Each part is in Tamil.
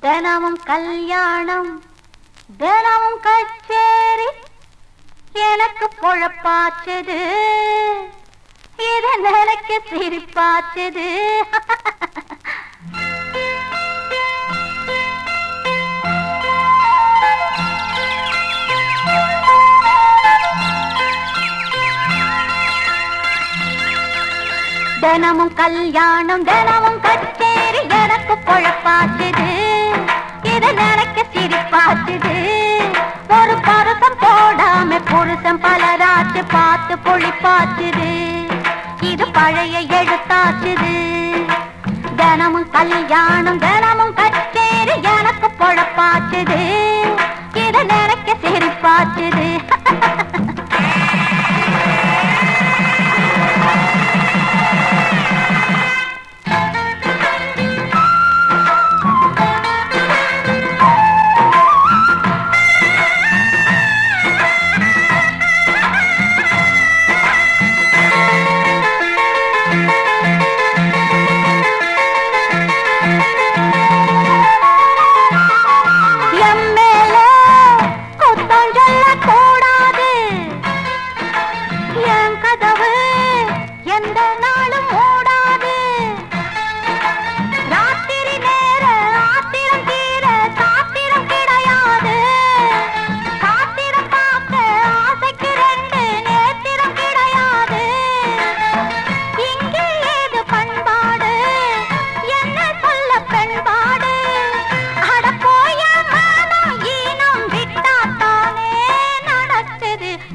தினமும் கல்யாணம் தினமும் கச்சேரி எனக்கு பொழப்பாச்சது. இத நிலைக்கு சிரிப்பாச்சது. தினமும் கல்யாணம் தினமும் கச்சேரி எனக்கு பொழப்பாச்சது. பார்த்து இது பழைய எழுத்தாச்சுது. தினமும் கல்யாணம் தினமும்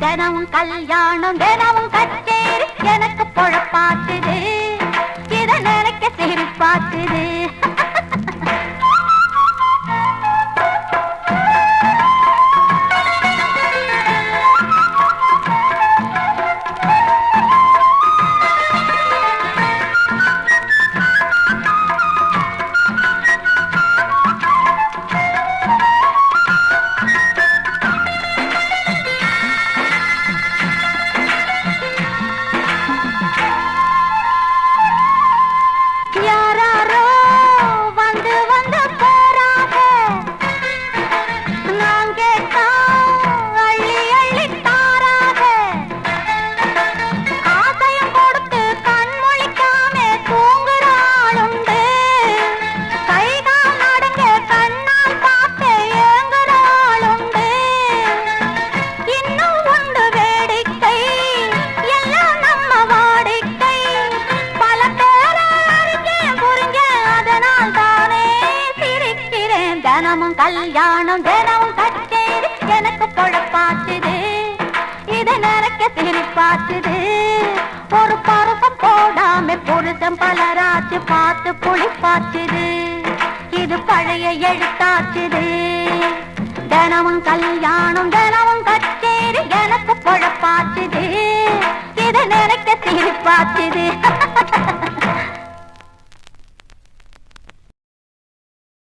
தினமும் கல்யாணம் தினமும் கச்சேரி. எனக்கு பொழப்பாக்குது இதை நினைக்க சிரிப்பாக்குது தினமும் கல்யாணம் தினமும் கச்சேரி எனக்கு பொழப்பாச்சுது இது நினைக்க சிரிப்பாச்சுது ஒரு பருவம் போடாம புருஷம் பலராச்சு பார்த்து புளிப்பாச்சுது. இது பழைய எழுத்தாச்சுது. தினமும் கல்யாணம் தினமும் கச்சேரி எனக்கு பொழப்பாச்சுது. இது நினைக்க சிரிப்பாச்சுது